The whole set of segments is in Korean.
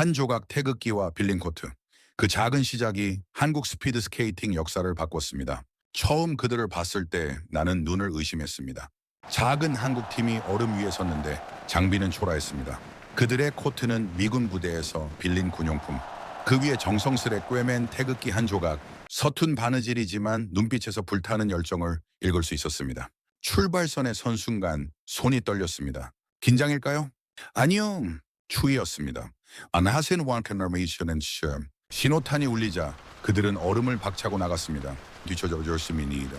한 조각 태극기와 빌린 코트. 그 작은 시작이 한국 스피드 스케이팅 역사를 바꿨습니다. 처음 그들을 봤을 때 나는 눈을 의심했습니다. 작은 한국 팀이 얼음 위에 섰는데 장비는 초라했습니다. 그들의 코트는 미군 부대에서 빌린 군용품. 그 위에 정성스레 꿰맨 태극기 한 조각. 서툰 바느질이지만 눈빛에서 불타는 열정을 읽을 수 있었습니다. 출발선에 선 순간 손이 떨렸습니다. 긴장일까요? 아니요. 추위였습니다. 안하센 완카너메이션은 시험. 신호탄이 울리자 그들은 얼음을 박차고 나갔습니다. 뒤쳐져 열심히니다.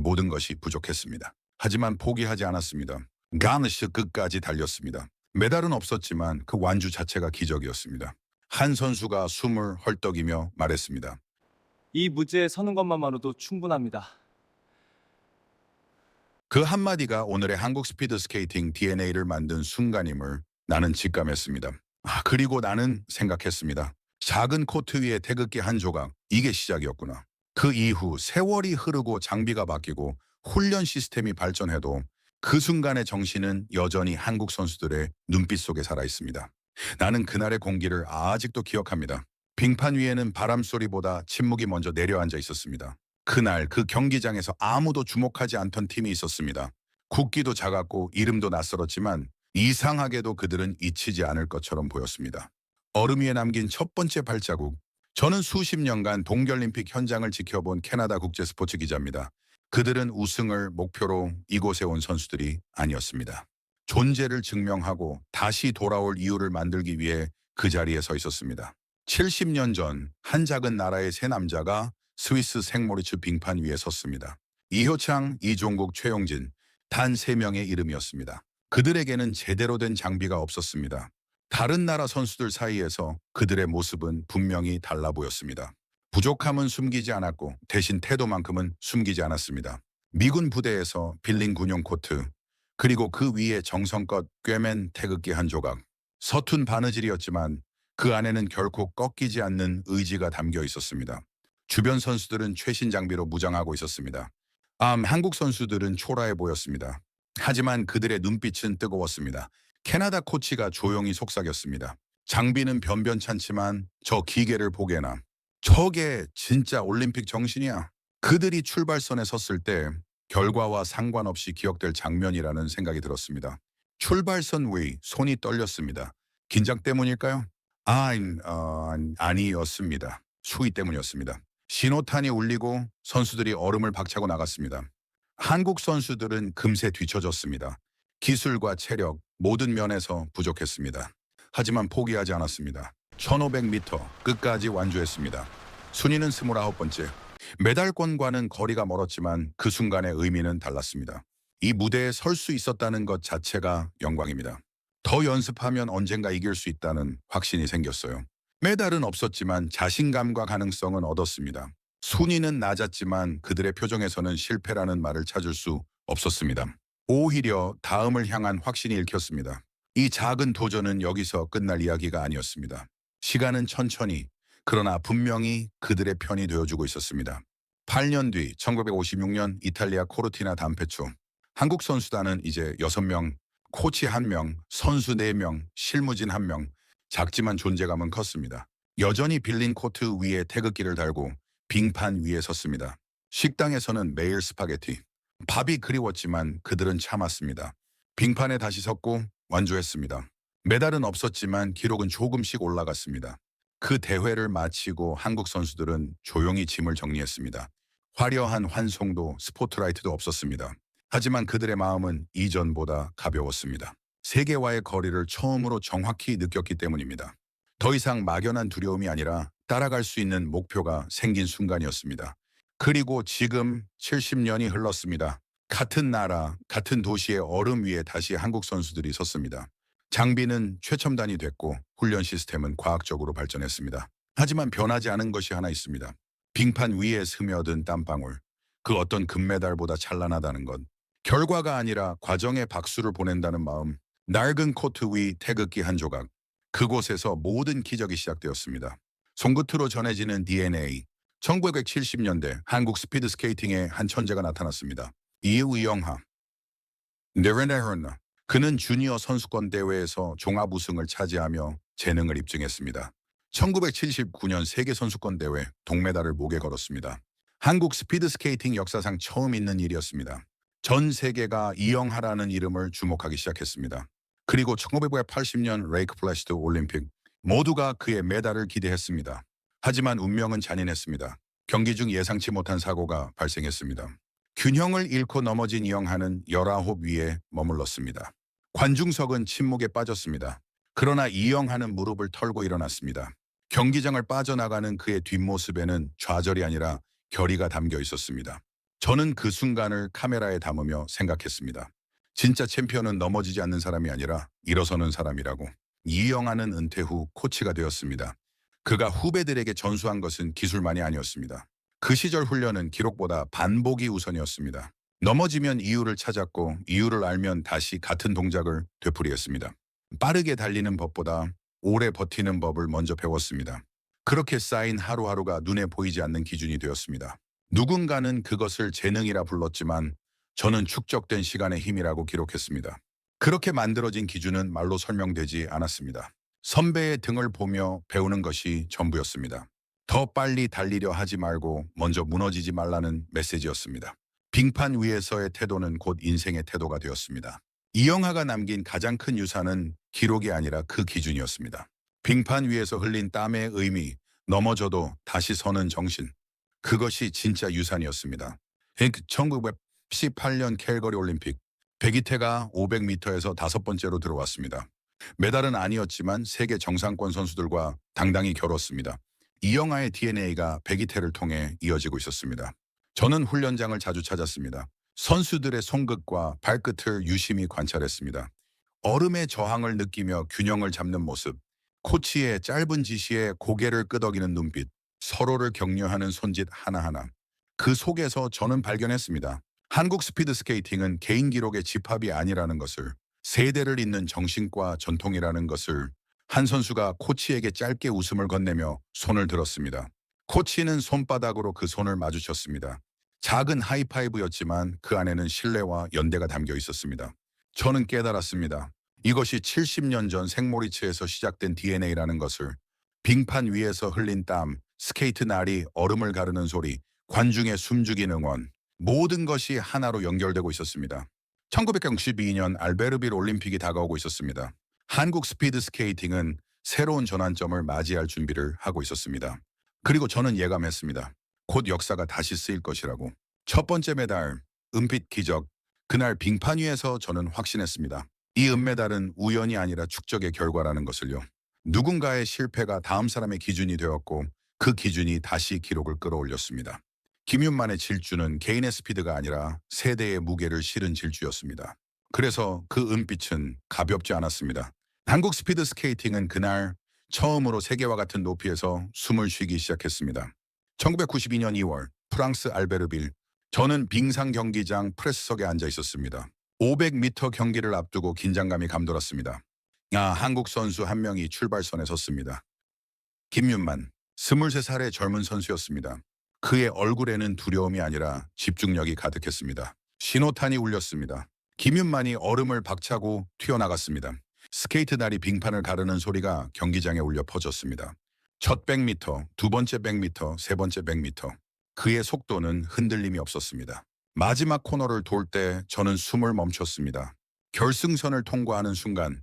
모든 것이 부족했습니다. 하지만 포기하지 않았습니다. 가느시 끝까지 달렸습니다. 메달은 없었지만 그 완주 자체가 기적이었습니다. 한 선수가 숨을 헐떡이며 말했습니다. 이 무지에 서는 것만으로도 충분합니다. 그 한마디가 오늘의 한국 스피드 스케이팅 DNA를 만든 순간임을 나는 직감했습니다. 아, 그리고 나는 생각했습니다. 작은 코트 위에 태극기 한 조각, 이게 시작이었구나. 그 이후 세월이 흐르고 장비가 바뀌고 훈련 시스템이 발전해도 그 순간의 정신은 여전히 한국 선수들의 눈빛 속에 살아 있습니다. 나는 그날의 공기를 아직도 기억합니다. 빙판 위에는 바람 소리보다 침묵이 먼저 내려앉아 있었습니다. 그날 그 경기장에서 아무도 주목하지 않던 팀이 있었습니다. 국기도 작았고 이름도 낯설었지만 이상하게도 그들은 잊히지 않을 것처럼 보였습니다. 얼음 위에 남긴 첫 번째 발자국. 저는 수십 년간 동계올림픽 현장을 지켜본 캐나다 국제 스포츠 기자입니다. 그들은 우승을 목표로 이곳에 온 선수들이 아니었습니다. 존재를 증명하고 다시 돌아올 이유를 만들기 위해 그 자리에 서 있었습니다. 70년 전 한 작은 나라의 세 남자가 스위스 생모리츠 빙판 위에 섰습니다. 이효창, 이종국, 최용진 단세 명의 이름이었습니다. 그들에게는 제대로 된 장비가 없었습니다. 다른 나라 선수들 사이에서 그들의 모습은 분명히 달라 보였습니다. 부족함은 숨기지 않았고 대신 태도만큼은 숨기지 않았습니다. 미군 부대에서 빌린 군용 코트 그리고 그 위에 정성껏 꿰맨 태극기 한 조각 서툰 바느질이었지만 그 안에는 결코 꺾이지 않는 의지가 담겨 있었습니다. 주변 선수들은 최신 장비로 무장하고 있었습니다. 암 한국 선수들은 초라해 보였습니다. 하지만 그들의 눈빛은 뜨거웠습니다. 캐나다 코치가 조용히 속삭였습니다. 장비는 변변찮지만 저 기계를 보게나. 저게 진짜 올림픽 정신이야. 그들이 출발선에 섰을 때 결과와 상관없이 기억될 장면이라는 생각이 들었습니다. 출발선 위 손이 떨렸습니다. 긴장 때문일까요? 아, 어, 아니었습니다. 수위 때문이었습니다. 신호탄이 울리고 선수들이 얼음을 박차고 나갔습니다. 한국 선수들은 금세 뒤처졌습니다. 기술과 체력 모든 면에서 부족했습니다. 하지만 포기하지 않았습니다. 1500m 끝까지 완주했습니다. 순위는 29번째. 메달권과는 거리가 멀었지만 그 순간의 의미는 달랐습니다. 이 무대에 설 수 있었다는 것 자체가 영광입니다. 더 연습하면 언젠가 이길 수 있다는 확신이 생겼어요. 메달은 없었지만 자신감과 가능성은 얻었습니다. 순위는 낮았지만 그들의 표정에서는 실패라는 말을 찾을 수 없었습니다. 오히려 다음을 향한 확신이 읽혔습니다. 이 작은 도전은 여기서 끝날 이야기가 아니었습니다. 시간은 천천히 그러나 분명히 그들의 편이 되어주고 있었습니다. 8년 뒤 1956년 이탈리아 코르티나 단페초 한국 선수단은 이제 6명, 코치 1명, 선수 4명, 실무진 1명, 작지만 존재감은 컸습니다. 여전히 빌린 코트 위에 태극기를 달고 빙판 위에 섰습니다. 식당에서는 매일 스파게티. 밥이 그리웠지만 그들은 참았습니다. 빙판에 다시 섰고 완주했습니다. 메달은 없었지만 기록은 조금씩 올라갔습니다. 그 대회를 마치고 한국 선수들은 조용히 짐을 정리했습니다. 화려한 환송도 스포트라이트도 없었습니다. 하지만 그들의 마음은 이전보다 가벼웠습니다. 세계와의 거리를 처음으로 정확히 느꼈기 때문입니다. 더 이상 막연한 두려움이 아니라 따라갈 수 있는 목표가 생긴 순간이었습니다. 그리고 지금 70년이 흘렀습니다. 같은 나라, 같은 도시의 얼음 위에 다시 한국 선수들이 섰습니다. 장비는 최첨단이 됐고 훈련 시스템은 과학적으로 발전했습니다. 하지만 변하지 않은 것이 하나 있습니다. 빙판 위에 스며든 땀방울. 그 어떤 금메달보다 찬란하다는 것. 결과가 아니라 과정에 박수를 보낸다는 마음. 낡은 코트 위 태극기 한 조각. 그곳에서 모든 기적이 시작되었습니다. 손끝으로 전해지는 DNA. 1970년대 한국 스피드 스케이팅의 한 천재가 나타났습니다. 이의영하. 네레네르나. 그는 주니어 선수권 대회에서 종합 우승을 차지하며 재능을 입증했습니다. 1979년 세계선수권 대회 동메달을 목에 걸었습니다. 한국 스피드 스케이팅 역사상 처음 있는 일이었습니다. 전 세계가 이영하라는 이름을 주목하기 시작했습니다. 그리고 1980년 레이크 플래시드 올림픽 모두가 그의 메달을 기대했습니다. 하지만 운명은 잔인했습니다. 경기 중 예상치 못한 사고가 발생했습니다. 균형을 잃고 넘어진 이영하는 19 위에 머물렀습니다. 관중석은 침묵에 빠졌습니다. 그러나 이영하는 무릎을 털고 일어났습니다. 경기장을 빠져나가는 그의 뒷모습에는 좌절이 아니라 결의가 담겨 있었습니다. 저는 그 순간을 카메라에 담으며 생각했습니다. 진짜 챔피언은 넘어지지 않는 사람이 아니라 일어서는 사람이라고. 이영하는 은퇴 후 코치가 되었습니다. 그가 후배들에게 전수한 것은 기술만이 아니었습니다. 그 시절 훈련은 기록보다 반복이 우선이었습니다. 넘어지면 이유를 찾았고 이유를 알면 다시 같은 동작을 되풀이했습니다. 빠르게 달리는 법보다 오래 버티는 법을 먼저 배웠습니다. 그렇게 쌓인 하루하루가 눈에 보이지 않는 기준이 되었습니다. 누군가는 그것을 재능이라 불렀지만 저는 축적된 시간의 힘이라고 기록했습니다. 그렇게 만들어진 기준은 말로 설명되지 않았습니다. 선배의 등을 보며 배우는 것이 전부였습니다. 더 빨리 달리려 하지 말고 먼저 무너지지 말라는 메시지였습니다. 빙판 위에서의 태도는 곧 인생의 태도가 되었습니다. 이영하가 남긴 가장 큰 유산은 기록이 아니라 그 기준이었습니다. 빙판 위에서 흘린 땀의 의미, 넘어져도 다시 서는 정신. 그것이 진짜 유산이었습니다. 1918년 캘거리 올림픽, 백이태가 500m에서 다섯 번째로 들어왔습니다. 메달은 아니었지만 세계 정상권 선수들과 당당히 겨뤘습니다. 이영하의 DNA가 백이태를 통해 이어지고 있었습니다. 저는 훈련장을 자주 찾았습니다. 선수들의 손끝과 발끝을 유심히 관찰했습니다. 얼음의 저항을 느끼며 균형을 잡는 모습, 코치의 짧은 지시에 고개를 끄덕이는 눈빛, 서로를 격려하는 손짓 하나하나. 그 속에서 저는 발견했습니다. 한국 스피드 스케이팅은 개인 기록의 집합이 아니라는 것을, 세대를 잇는 정신과 전통이라는 것을 한 선수가 코치에게 짧게 웃음을 건네며 손을 들었습니다. 코치는 손바닥으로 그 손을 마주쳤습니다. 작은 하이파이브였지만 그 안에는 신뢰와 연대가 담겨 있었습니다. 저는 깨달았습니다. 이것이 70년 전 생모리츠에서 시작된 DNA라는 것을 빙판 위에서 흘린 땀, 스케이트 날이 얼음을 가르는 소리, 관중의 숨죽인 응원, 모든 것이 하나로 연결되고 있었습니다. 1962년 알베르빌 올림픽이 다가오고 있었습니다. 한국 스피드 스케이팅은 새로운 전환점을 맞이할 준비를 하고 있었습니다. 그리고 저는 예감했습니다. 곧 역사가 다시 쓰일 것이라고. 첫 번째 메달, 은빛 기적. 그날 빙판 위에서 저는 확신했습니다. 이 은메달은 우연이 아니라 축적의 결과라는 것을요. 누군가의 실패가 다음 사람의 기준이 되었고 그 기준이 다시 기록을 끌어올렸습니다. 김윤만의 질주는 개인의 스피드가 아니라 세대의 무게를 실은 질주였습니다. 그래서 그 은빛은 가볍지 않았습니다. 한국 스피드 스케이팅은 그날 처음으로 세계와 같은 높이에서 숨을 쉬기 시작했습니다. 1992년 2월 프랑스 알베르빌 저는 빙상 경기장 프레스석에 앉아 있었습니다. 500m 경기를 앞두고 긴장감이 감돌았습니다. 아, 한국 선수 한 명이 출발선에 섰습니다. 김윤만, 23살의 젊은 선수였습니다. 그의 얼굴에는 두려움이 아니라 집중력이 가득했습니다. 신호탄이 울렸습니다. 김윤만이 얼음을 박차고 튀어나갔습니다. 스케이트 날이 빙판을 가르는 소리가 경기장에 울려 퍼졌습니다. 첫 100m, 두 번째 100m, 세 번째 100m. 그의 속도는 흔들림이 없었습니다. 마지막 코너를 돌 때 저는 숨을 멈췄습니다. 결승선을 통과하는 순간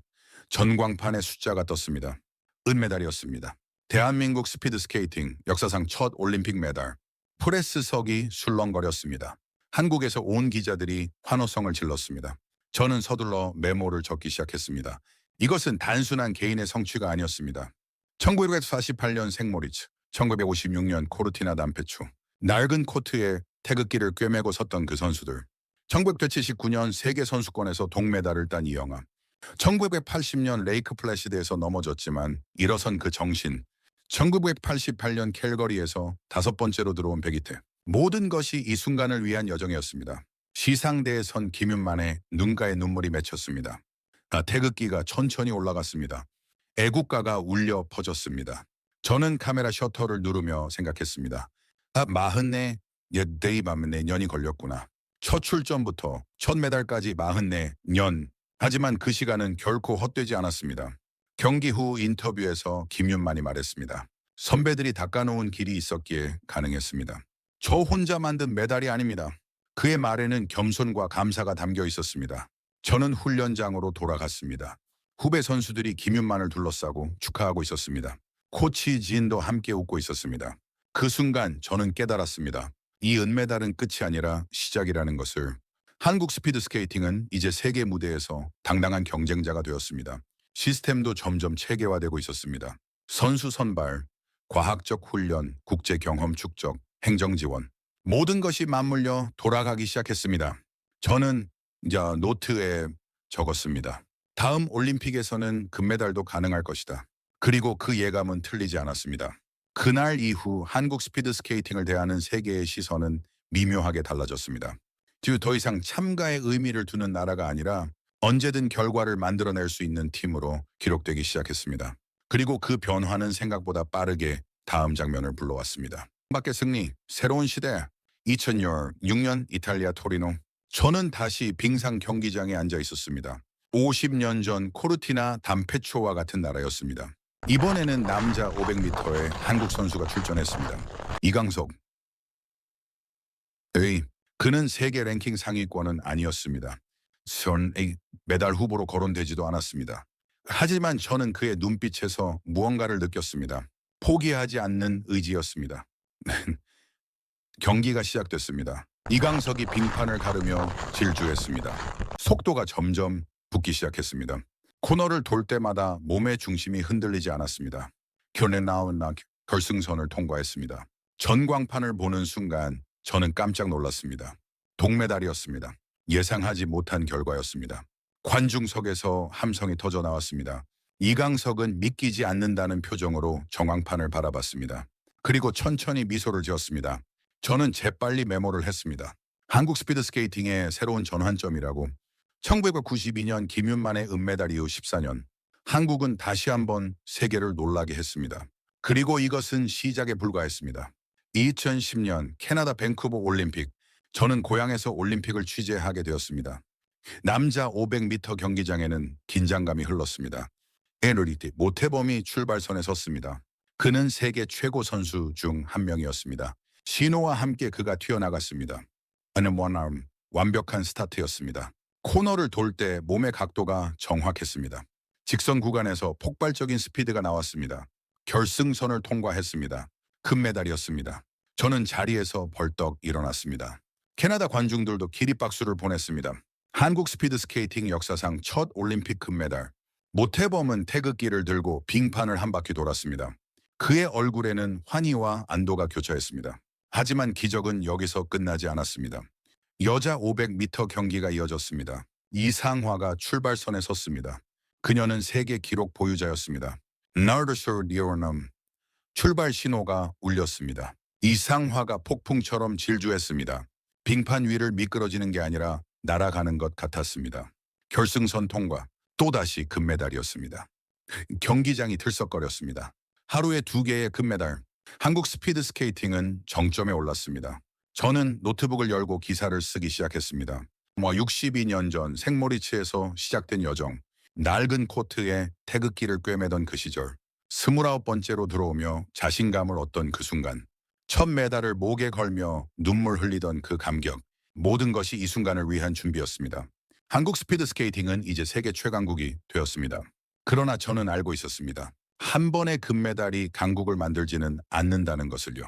전광판에 숫자가 떴습니다. 은메달이었습니다. 대한민국 스피드 스케이팅 역사상 첫 올림픽 메달. 프레스석이 술렁거렸습니다. 한국에서 온 기자들이 환호성을 질렀습니다. 저는 서둘러 메모를 적기 시작했습니다. 이것은 단순한 개인의 성취가 아니었습니다. 1948년 생모리츠, 1956년 코르티나 남페추, 낡은 코트에 태극기를 꿰매고 섰던 그 선수들, 1979년 세계 선수권에서 동메달을 딴 이영하, 1980년 레이크 플래시드에서 넘어졌지만 일어선 그 정신, 1988년 캘거리에서 다섯 번째로 들어온 백이태, 모든 것이 이 순간을 위한 여정이었습니다. 시상대에 선 김윤만의 눈가에 눈물이 맺혔습니다. 아, 태극기가 천천히 올라갔습니다. 애국가가 울려 퍼졌습니다. 저는 카메라 셔터를 누르며 생각했습니다. 아, 마흔네, 예데이 마흔네 년이 걸렸구나. 첫 출전부터 첫 메달까지 마흔네 년. 하지만 그 시간은 결코 헛되지 않았습니다. 경기 후 인터뷰에서 김윤만이 말했습니다. 선배들이 닦아놓은 길이 있었기에 가능했습니다. 저 혼자 만든 메달이 아닙니다. 그의 말에는 겸손과 감사가 담겨 있었습니다. 저는 훈련장으로 돌아갔습니다. 후배 선수들이 김윤만을 둘러싸고 축하하고 있었습니다. 코치 진도 함께 웃고 있었습니다. 그 순간 저는 깨달았습니다. 이 은메달은 끝이 아니라 시작이라는 것을. 한국 스피드 스케이팅은 이제 세계 무대에서 당당한 경쟁자가 되었습니다. 시스템도 점점 체계화되고 있었습니다. 선수 선발, 과학적 훈련, 국제 경험 축적, 행정 지원 모든 것이 맞물려 돌아가기 시작했습니다. 저는 이제 노트에 적었습니다. 다음 올림픽에서는 금메달도 가능할 것이다. 그리고 그 예감은 틀리지 않았습니다. 그날 이후 한국 스피드 스케이팅을 대하는 세계의 시선은 미묘하게 달라졌습니다. 뒤더 이상 참가의 의미를 두는 나라가 아니라 언제든 결과를 만들어낼 수 있는 팀으로 기록되기 시작했습니다. 그리고 그 변화는 생각보다 빠르게 다음 장면을 불러왔습니다. 밖의 승리, 새로운 시대, 2006년 이탈리아 토리노. 저는 다시 빙상 경기장에 앉아 있었습니다. 50년 전 코르티나 담페초와 같은 나라였습니다. 이번에는 남자 500m에 한국 선수가 출전했습니다. 이강석. 에이, 그는 세계 랭킹 상위권은 아니었습니다. 전 메달 후보로 거론되지도 않았습니다. 하지만 저는 그의 눈빛에서 무언가를 느꼈습니다. 포기하지 않는 의지였습니다. 경기가 시작됐습니다. 이강석이 빙판을 가르며 질주했습니다. 속도가 점점 붙기 시작했습니다. 코너를 돌 때마다 몸의 중심이 흔들리지 않았습니다. 견에 나온 나 결승선을 통과했습니다. 전광판을 보는 순간 저는 깜짝 놀랐습니다. 동메달이었습니다. 예상하지 못한 결과였습니다. 관중석에서 함성이 터져 나왔습니다. 이강석은 믿기지 않는다는 표정으로 정황판을 바라봤습니다. 그리고 천천히 미소를 지었습니다. 저는 재빨리 메모를 했습니다. 한국 스피드 스케이팅의 새로운 전환점이라고 1992년 김윤만의 은메달 이후 14년 한국은 다시 한번 세계를 놀라게 했습니다. 그리고 이것은 시작에 불과했습니다. 2010년 캐나다 밴쿠버 올림픽 저는 고향에서 올림픽을 취재하게 되었습니다. 남자 500m 경기장에는 긴장감이 흘렀습니다. 에너리티 모태범이 출발선에 섰습니다. 그는 세계 최고 선수 중 한 명이었습니다. 신호와 함께 그가 튀어나갔습니다. 어는 원arm 완벽한 스타트였습니다. 코너를 돌 때 몸의 각도가 정확했습니다. 직선 구간에서 폭발적인 스피드가 나왔습니다. 결승선을 통과했습니다. 금메달이었습니다. 저는 자리에서 벌떡 일어났습니다. 캐나다 관중들도 기립박수를 보냈습니다. 한국 스피드 스케이팅 역사상 첫 올림픽 금메달. 모태범은 태극기를 들고 빙판을 한 바퀴 돌았습니다. 그의 얼굴에는 환희와 안도가 교차했습니다. 하지만 기적은 여기서 끝나지 않았습니다. 여자 500m 경기가 이어졌습니다. 이상화가 출발선에 섰습니다. 그녀는 세계 기록 보유자였습니다. 나르서 리오넘 출발 신호가 울렸습니다. 이상화가 폭풍처럼 질주했습니다. 빙판 위를 미끄러지는 게 아니라 날아가는 것 같았습니다. 결승선 통과, 또다시 금메달이었습니다. 경기장이 들썩거렸습니다. 하루에 두 개의 금메달. 한국 스피드 스케이팅은 정점에 올랐습니다. 저는 노트북을 열고 기사를 쓰기 시작했습니다. 뭐 62년 전 생모리치에서 시작된 여정, 낡은 코트에 태극기를 꿰매던 그 시절, 29번째로 들어오며 자신감을 얻던 그 순간, 첫 메달을 목에 걸며 눈물 흘리던 그 감격, 모든 것이 이 순간을 위한 준비였습니다. 한국 스피드 스케이팅은 이제 세계 최강국이 되었습니다. 그러나 저는 알고 있었습니다. 한 번의 금메달이 강국을 만들지는 않는다는 것을요.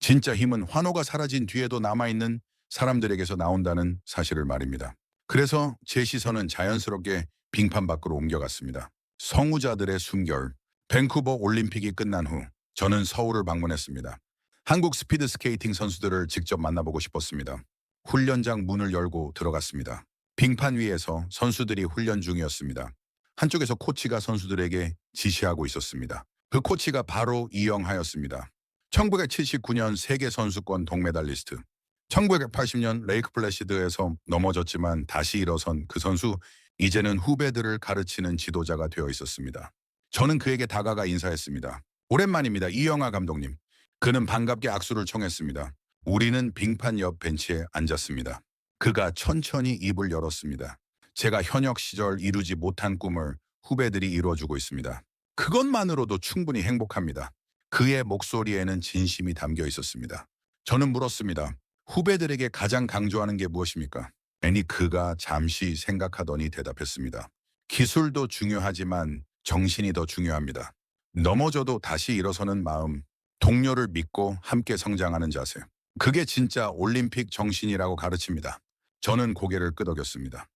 진짜 힘은 환호가 사라진 뒤에도 남아있는 사람들에게서 나온다는 사실을 말입니다. 그래서 제 시선은 자연스럽게 빙판 밖으로 옮겨갔습니다. 성우자들의 숨결, 밴쿠버 올림픽이 끝난 후 저는 서울을 방문했습니다. 한국 스피드 스케이팅 선수들을 직접 만나보고 싶었습니다. 훈련장 문을 열고 들어갔습니다. 빙판 위에서 선수들이 훈련 중이었습니다. 한쪽에서 코치가 선수들에게 지시하고 있었습니다. 그 코치가 바로 이영하였습니다. 1979년 세계 선수권 동메달리스트. 1980년 레이크 플래시드에서 넘어졌지만 다시 일어선 그 선수 이제는 후배들을 가르치는 지도자가 되어 있었습니다. 저는 그에게 다가가 인사했습니다. 오랜만입니다. 이영하 감독님. 그는 반갑게 악수를 청했습니다. 우리는 빙판 옆 벤치에 앉았습니다. 그가 천천히 입을 열었습니다. 제가 현역 시절 이루지 못한 꿈을 후배들이 이루어주고 있습니다. 그것만으로도 충분히 행복합니다. 그의 목소리에는 진심이 담겨 있었습니다. 저는 물었습니다. 후배들에게 가장 강조하는 게 무엇입니까? 애니 그가 잠시 생각하더니 대답했습니다. 기술도 중요하지만 정신이 더 중요합니다. 넘어져도 다시 일어서는 마음, 동료를 믿고 함께 성장하는 자세. 그게 진짜 올림픽 정신이라고 가르칩니다. 저는 고개를 끄덕였습니다.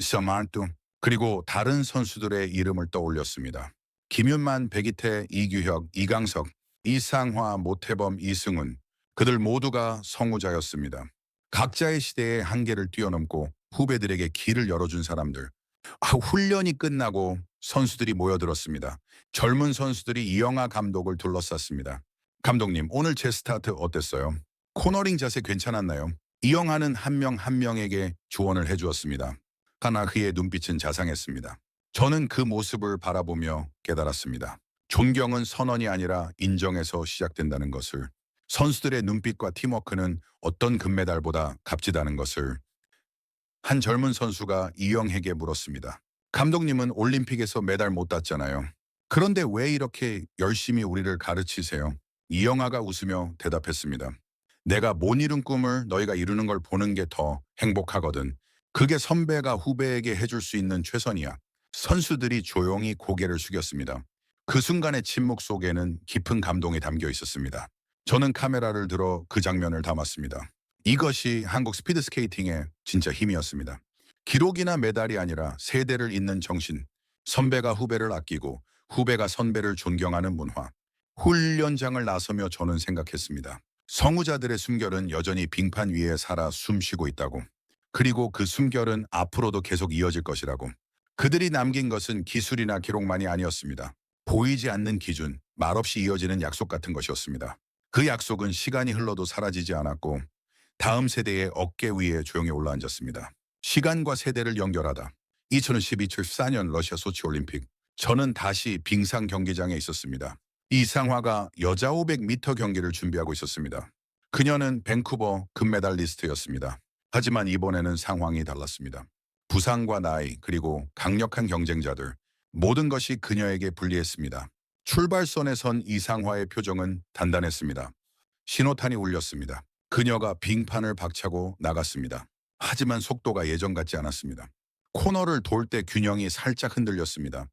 서만뚜 그리고 다른 선수들의 이름을 떠올렸습니다. 김윤만, 백이태, 이규혁, 이강석, 이상화, 모태범, 이승훈 그들 모두가 성우자였습니다. 각자의 시대의 한계를 뛰어넘고 후배들에게 길을 열어준 사람들. 아, 훈련이 끝나고 선수들이 모여들었습니다. 젊은 선수들이 이영하 감독을 둘러쌌습니다. 감독님, 오늘 제 스타트 어땠어요? 코너링 자세 괜찮았나요? 이영하는 한 명한 명에게 조언을 해주었습니다. 하나 그의 눈빛은 자상했습니다. 저는 그 모습을 바라보며 깨달았습니다. 존경은 선언이 아니라 인정에서 시작된다는 것을 선수들의 눈빛과 팀워크는 어떤 금메달보다 값지다는 것을 한 젊은 선수가 이영에게 물었습니다. 감독님은 올림픽에서 메달 못 땄잖아요. 그런데 왜 이렇게 열심히 우리를 가르치세요? 이영아가 웃으며 대답했습니다. 내가 못 이룬 꿈을 너희가 이루는 걸 보는 게 더 행복하거든. 그게 선배가 후배에게 해줄 수 있는 최선이야. 선수들이 조용히 고개를 숙였습니다. 그 순간의 침묵 속에는 깊은 감동이 담겨 있었습니다. 저는 카메라를 들어 그 장면을 담았습니다. 이것이 한국 스피드 스케이팅의 진짜 힘이었습니다. 기록이나 메달이 아니라 세대를 잇는 정신, 선배가 후배를 아끼고 후배가 선배를 존경하는 문화. 훈련장을 나서며 저는 생각했습니다. 성우자들의 숨결은 여전히 빙판 위에 살아 숨쉬고 있다고. 그리고 그 숨결은 앞으로도 계속 이어질 것이라고. 그들이 남긴 것은 기술이나 기록만이 아니었습니다. 보이지 않는 기준, 말없이 이어지는 약속 같은 것이었습니다. 그 약속은 시간이 흘러도 사라지지 않았고 다음 세대의 어깨 위에 조용히 올라앉았습니다. 시간과 세대를 연결하다. 2012-14년 러시아 소치 올림픽. 저는 다시 빙상 경기장에 있었습니다. 이상화가 여자 500m 경기를 준비하고 있었습니다. 그녀는 밴쿠버 금메달리스트였습니다. 하지만 이번에는 상황이 달랐습니다. 부상과 나이 그리고 강력한 경쟁자들 모든 것이 그녀에게 불리했습니다. 출발선에 선 이상화의 표정은 단단했습니다. 신호탄이 울렸습니다. 그녀가 빙판을 박차고 나갔습니다. 하지만 속도가 예전 같지 않았습니다. 코너를 돌 때 균형이 살짝 흔들렸습니다.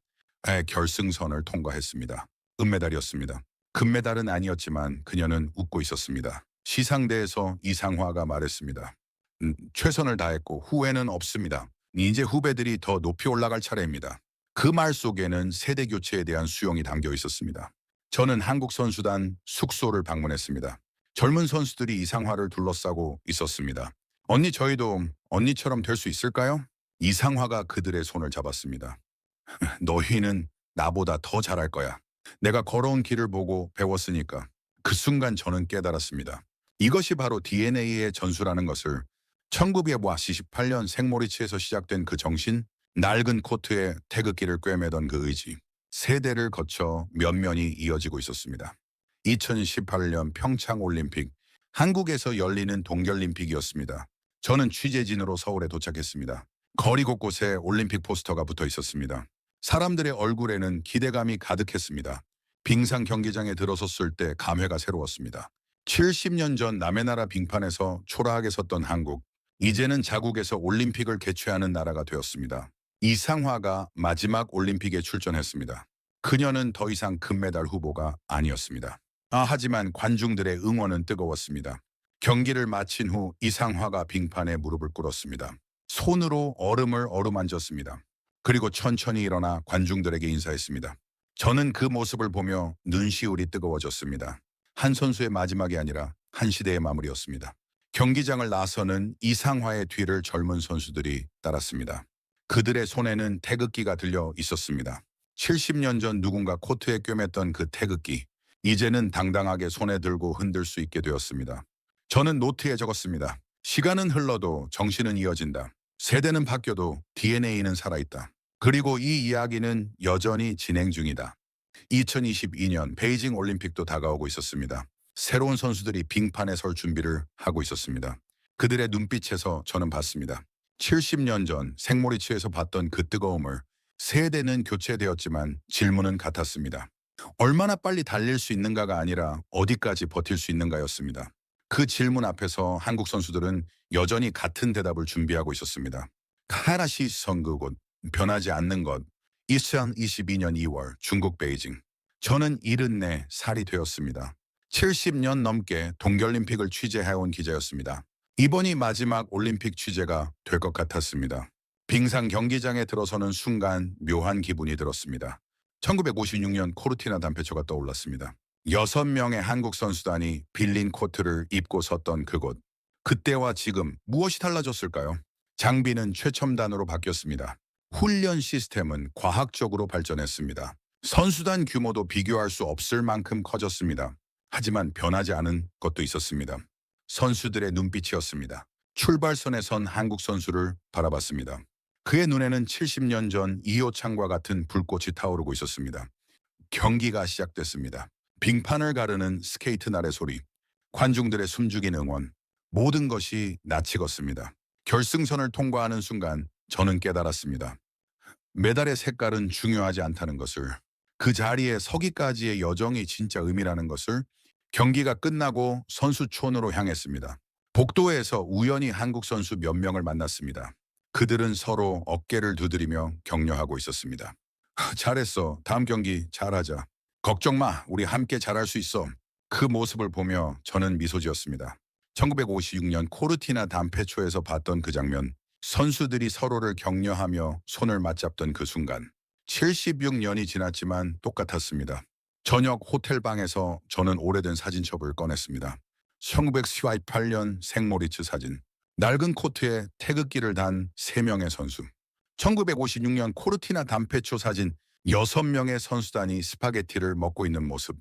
에, 결승선을 통과했습니다. 은메달이었습니다. 금메달은 아니었지만 그녀는 웃고 있었습니다. 시상대에서 이상화가 말했습니다. 음, 최선을 다했고 후회는 없습니다. 이제 후배들이 더 높이 올라갈 차례입니다. 그 말 속에는 세대 교체에 대한 수용이 담겨 있었습니다. 저는 한국 선수단 숙소를 방문했습니다. 젊은 선수들이 이상화를 둘러싸고 있었습니다. 언니 저희도 언니처럼 될 수 있을까요? 이상화가 그들의 손을 잡았습니다. 너희는 나보다 더 잘할 거야. 내가 걸어온 길을 보고 배웠으니까. 그 순간 저는 깨달았습니다. 이것이 바로 DNA의 전수라는 것을 1918년 생모리치에서 시작된 그 정신, 낡은 코트에 태극기를 꿰매던 그 의지, 세대를 거쳐 면면이 이어지고 있었습니다. 2018년 평창 올림픽, 한국에서 열리는 동계올림픽이었습니다. 저는 취재진으로 서울에 도착했습니다. 거리 곳곳에 올림픽 포스터가 붙어 있었습니다. 사람들의 얼굴에는 기대감이 가득했습니다. 빙상 경기장에 들어섰을 때 감회가 새로웠습니다. 70년 전 남의 나라 빙판에서 초라하게 섰던 한국, 이제는 자국에서 올림픽을 개최하는 나라가 되었습니다. 이상화가 마지막 올림픽에 출전했습니다. 그녀는 더 이상 금메달 후보가 아니었습니다. 아, 하지만 관중들의 응원은 뜨거웠습니다. 경기를 마친 후 이상화가 빙판에 무릎을 꿇었습니다. 손으로 얼음을 어루만졌습니다. 그리고 천천히 일어나 관중들에게 인사했습니다. 저는 그 모습을 보며 눈시울이 뜨거워졌습니다. 한 선수의 마지막이 아니라 한 시대의 마무리였습니다. 경기장을 나서는 이상화의 뒤를 젊은 선수들이 따랐습니다. 그들의 손에는 태극기가 들려 있었습니다. 70년 전 누군가 코트에 꿰맸던 그 태극기, 이제는 당당하게 손에 들고 흔들 수 있게 되었습니다. 저는 노트에 적었습니다. 시간은 흘러도 정신은 이어진다. 세대는 바뀌어도 DNA는 살아있다. 그리고 이 이야기는 여전히 진행 중이다. 2022년 베이징 올림픽도 다가오고 있었습니다. 새로운 선수들이 빙판에 설 준비를 하고 있었습니다. 그들의 눈빛에서 저는 봤습니다. 70년 전 생모리치에서 봤던 그 뜨거움을 세대는 교체되었지만 질문은 같았습니다. 얼마나 빨리 달릴 수 있는가가 아니라 어디까지 버틸 수 있는가였습니다. 그 질문 앞에서 한국 선수들은 여전히 같은 대답을 준비하고 있었습니다. 하나씩 선그곳, 변하지 않는 것. 2022년 2월 중국 베이징. 저는 74살이 되었습니다. 70년 넘게 동계올림픽을 취재해온 기자였습니다. 이번이 마지막 올림픽 취재가 될 것 같았습니다. 빙상 경기장에 들어서는 순간 묘한 기분이 들었습니다. 1956년 코르티나 단페초가 떠올랐습니다. 여섯 명의 한국 선수단이 빌린 코트를 입고 섰던 그곳. 그때와 지금 무엇이 달라졌을까요? 장비는 최첨단으로 바뀌었습니다. 훈련 시스템은 과학적으로 발전했습니다. 선수단 규모도 비교할 수 없을 만큼 커졌습니다. 하지만 변하지 않은 것도 있었습니다. 선수들의 눈빛이었습니다. 출발선에 선 한국 선수를 바라봤습니다. 그의 눈에는 70년 전 이호창과 같은 불꽃이 타오르고 있었습니다. 경기가 시작됐습니다. 빙판을 가르는 스케이트 날의 소리, 관중들의 숨죽인 응원, 모든 것이 낯익었습니다. 결승선을 통과하는 순간 저는 깨달았습니다. 메달의 색깔은 중요하지 않다는 것을, 그 자리에 서기까지의 여정이 진짜 의미라는 것을 경기가 끝나고 선수촌으로 향했습니다. 복도에서 우연히 한국 선수 몇 명을 만났습니다. 그들은 서로 어깨를 두드리며 격려하고 있었습니다. 하, 잘했어. 다음 경기 잘하자. 걱정 마. 우리 함께 잘할 수 있어. 그 모습을 보며 저는 미소 지었습니다. 1956년 코르티나 단페초에서 봤던 그 장면. 선수들이 서로를 격려하며 손을 맞잡던 그 순간. 76년이 지났지만 똑같았습니다. 저녁 호텔방에서 저는 오래된 사진첩을 꺼냈습니다. 1918년 생모리츠 사진. 낡은 코트에 태극기를 단 3명의 선수. 1956년 코르티나 단페초 사진 6명의 선수단이 스파게티를 먹고 있는 모습.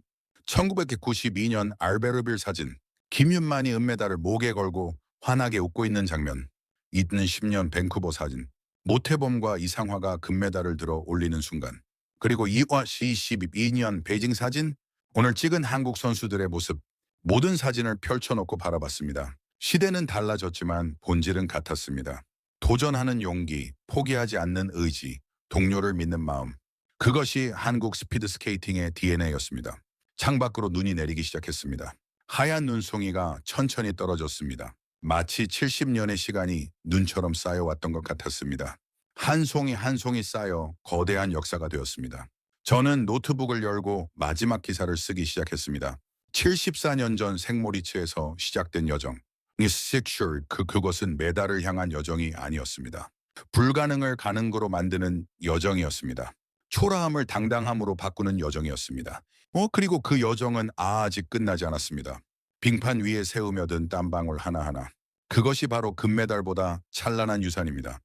1992년 알베르빌 사진. 김윤만이 은메달을 목에 걸고 환하게 웃고 있는 장면. 2010년 밴쿠버 사진. 모태범과 이상화가 금메달을 들어 올리는 순간. 그리고 2월 22년 베이징 사진. 오늘 찍은 한국 선수들의 모습. 모든 사진을 펼쳐놓고 바라봤습니다. 시대는 달라졌지만 본질은 같았습니다. 도전하는 용기, 포기하지 않는 의지, 동료를 믿는 마음. 그것이 한국 스피드 스케이팅의 DNA였습니다. 창밖으로 눈이 내리기 시작했습니다. 하얀 눈송이가 천천히 떨어졌습니다. 마치 70년의 시간이 눈처럼 쌓여왔던 것 같았습니다. 한 송이 한 송이 쌓여 거대한 역사가 되었습니다. 저는 노트북을 열고 마지막 기사를 쓰기 시작했습니다. 74년 전 생모리츠에서 시작된 여정. 이 섹슈얼 그 그것은 메달을 향한 여정이 아니었습니다. 불가능을 가능으로 만드는 여정이었습니다. 초라함을 당당함으로 바꾸는 여정이었습니다. 어 그리고 그 여정은 아직 끝나지 않았습니다. 빙판 위에 세우며 든 땀방울 하나하나. 그것이 바로 금메달보다 찬란한 유산입니다.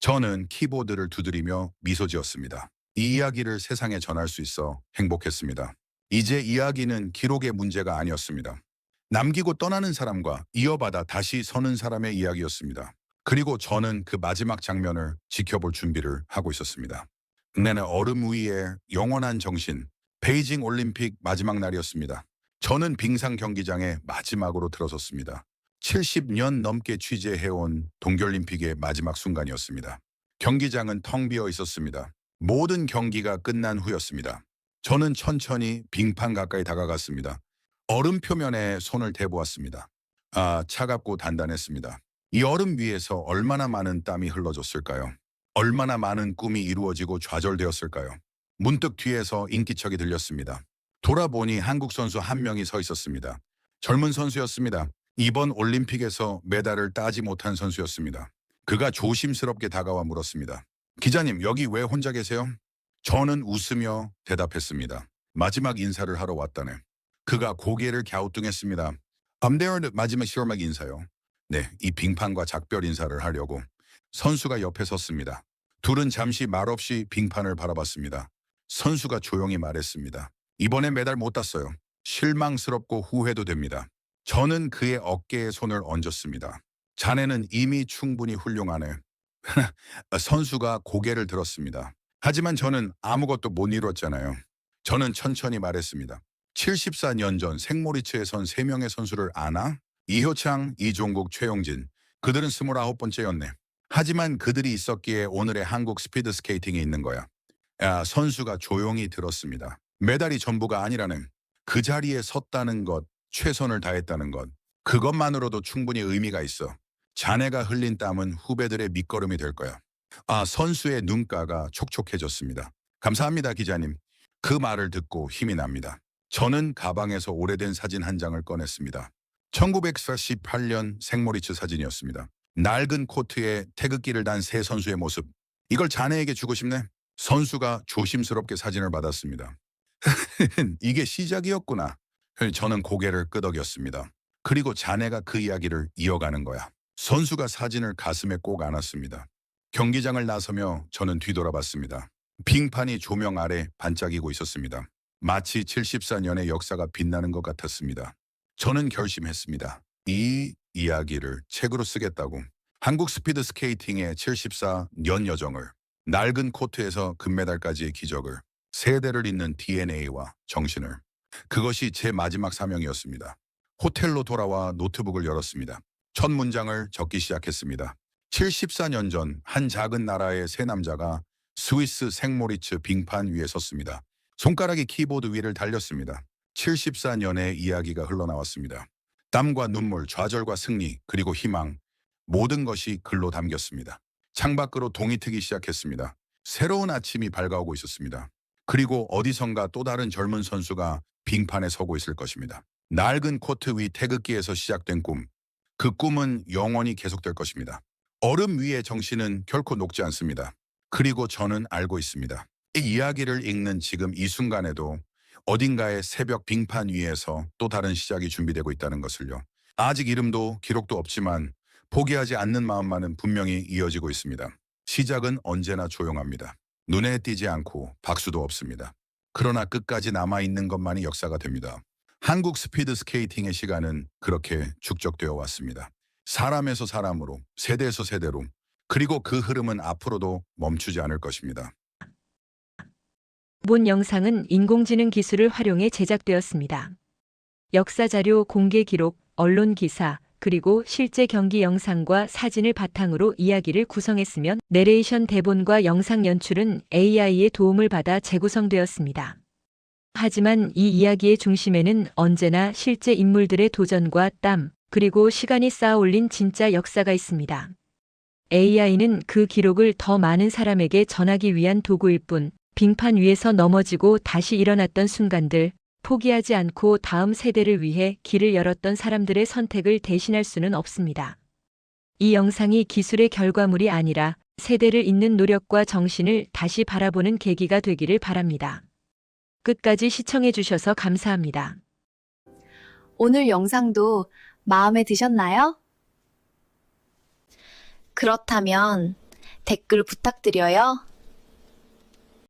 저는 키보드를 두드리며 미소 지었습니다. 이 이야기를 세상에 전할 수 있어 행복했습니다. 이제 이야기는 기록의 문제가 아니었습니다. 남기고 떠나는 사람과 이어받아 다시 서는 사람의 이야기였습니다. 그리고 저는 그 마지막 장면을 지켜볼 준비를 하고 있었습니다. 내는 얼음 위에 영원한 정신, 베이징 올림픽 마지막 날이었습니다. 저는 빙상 경기장에 마지막으로 들어섰습니다. 70년 넘게 취재해온 동계올림픽의 마지막 순간이었습니다. 경기장은 텅 비어 있었습니다. 모든 경기가 끝난 후였습니다. 저는 천천히 빙판 가까이 다가갔습니다. 얼음 표면에 손을 대보았습니다. 아, 차갑고 단단했습니다. 이 얼음 위에서 얼마나 많은 땀이 흘러졌을까요? 얼마나 많은 꿈이 이루어지고 좌절되었을까요? 문득 뒤에서 인기척이 들렸습니다. 돌아보니 한국 선수 한 명이 서 있었습니다. 젊은 선수였습니다. 이번 올림픽에서 메달을 따지 못한 선수였습니다. 그가 조심스럽게 다가와 물었습니다. 기자님, 여기 왜 혼자 계세요? 저는 웃으며 대답했습니다. 마지막 인사를 하러 왔다네. 그가 고개를 갸우뚱했습니다. 암대어는 마지막 실험막 인사요. 네, 이 빙판과 작별 인사를 하려고 선수가 옆에 섰습니다. 둘은 잠시 말없이 빙판을 바라봤습니다. 선수가 조용히 말했습니다. 이번에 메달 못 땄어요. 실망스럽고 후회도 됩니다. 저는 그의 어깨에 손을 얹었습니다. 자네는 이미 충분히 훌륭하네. 선수가 고개를 들었습니다. 하지만 저는 아무것도 못 이뤘잖아요. 저는 천천히 말했습니다. 74년 전 생모리츠에 선 3명의 선수를 아나? 이효창, 이종국, 최용진. 그들은 29번째였네. 하지만 그들이 있었기에 오늘의 한국 스피드 스케이팅이 있는 거야. 야, 선수가 조용히 들었습니다. 메달이 전부가 아니라는 그 자리에 섰다는 것, 최선을 다했다는 것, 그것만으로도 충분히 의미가 있어. 자네가 흘린 땀은 후배들의 밑거름이 될 거야. 아, 선수의 눈가가 촉촉해졌습니다. 감사합니다, 기자님. 그 말을 듣고 힘이 납니다. 저는 가방에서 오래된 사진 한 장을 꺼냈습니다. 1948년 생모리츠 사진이었습니다. 낡은 코트에 태극기를 단 세 선수의 모습. 이걸 자네에게 주고 싶네. 선수가 조심스럽게 사진을 받았습니다. 이게 시작이었구나. 저는 고개를 끄덕였습니다. 그리고 자네가 그 이야기를 이어가는 거야. 선수가 사진을 가슴에 꼭 안았습니다. 경기장을 나서며 저는 뒤돌아봤습니다. 빙판이 조명 아래 반짝이고 있었습니다. 마치 74년의 역사가 빛나는 것 같았습니다. 저는 결심했습니다. 이 이야기를 책으로 쓰겠다고. 한국 스피드 스케이팅의 74년 여정을, 낡은 코트에서 금메달까지의 기적을, 세대를 잇는 DNA와 정신을. 그것이 제 마지막 사명이었습니다. 호텔로 돌아와 노트북을 열었습니다. 첫 문장을 적기 시작했습니다. 74년 전 한 작은 나라의 세 남자가 스위스 생모리츠 빙판 위에 섰습니다. 손가락이 키보드 위를 달렸습니다. 74년의 이야기가 흘러나왔습니다. 땀과 눈물, 좌절과 승리, 그리고 희망, 모든 것이 글로 담겼습니다. 창밖으로 동이 트기 시작했습니다. 새로운 아침이 밝아오고 있었습니다. 그리고 어디선가 또 다른 젊은 선수가 빙판에 서고 있을 것입니다. 낡은 코트 위 태극기에서 시작된 꿈. 그 꿈은 영원히 계속될 것입니다. 얼음 위의 정신은 결코 녹지 않습니다. 그리고 저는 알고 있습니다. 이 이야기를 읽는 지금 이 순간에도 어딘가의 새벽 빙판 위에서 또 다른 시작이 준비되고 있다는 것을요. 아직 이름도 기록도 없지만 포기하지 않는 마음만은 분명히 이어지고 있습니다. 시작은 언제나 조용합니다. 눈에 띄지 않고 박수도 없습니다. 그러나 끝까지 남아있는 것만이 역사가 됩니다. 한국 스피드 스케이팅의 시간은 그렇게 축적되어 왔습니다. 사람에서 사람으로, 세대에서 세대로, 그리고 그 흐름은 앞으로도 멈추지 않을 것입니다. 본 영상은 인공지능 기술을 활용해 제작되었습니다. 역사 자료 공개 기록, 언론 기사, 그리고 실제 경기 영상과 사진을 바탕으로 이야기를 구성했으면 내레이션 대본과 영상 연출은 AI의 도움을 받아 재구성되었습니다. 하지만 이 이야기의 중심에는 언제나 실제 인물들의 도전과 땀, 그리고 시간이 쌓아 올린 진짜 역사가 있습니다. AI는 그 기록을 더 많은 사람에게 전하기 위한 도구일 뿐, 빙판 위에서 넘어지고 다시 일어났던 순간들, 포기하지 않고 다음 세대를 위해 길을 열었던 사람들의 선택을 대신할 수는 없습니다. 이 영상이 기술의 결과물이 아니라 세대를 잇는 노력과 정신을 다시 바라보는 계기가 되기를 바랍니다. 끝까지 시청해 주셔서 감사합니다. 오늘 영상도 마음에 드셨나요? 그렇다면 댓글 부탁드려요.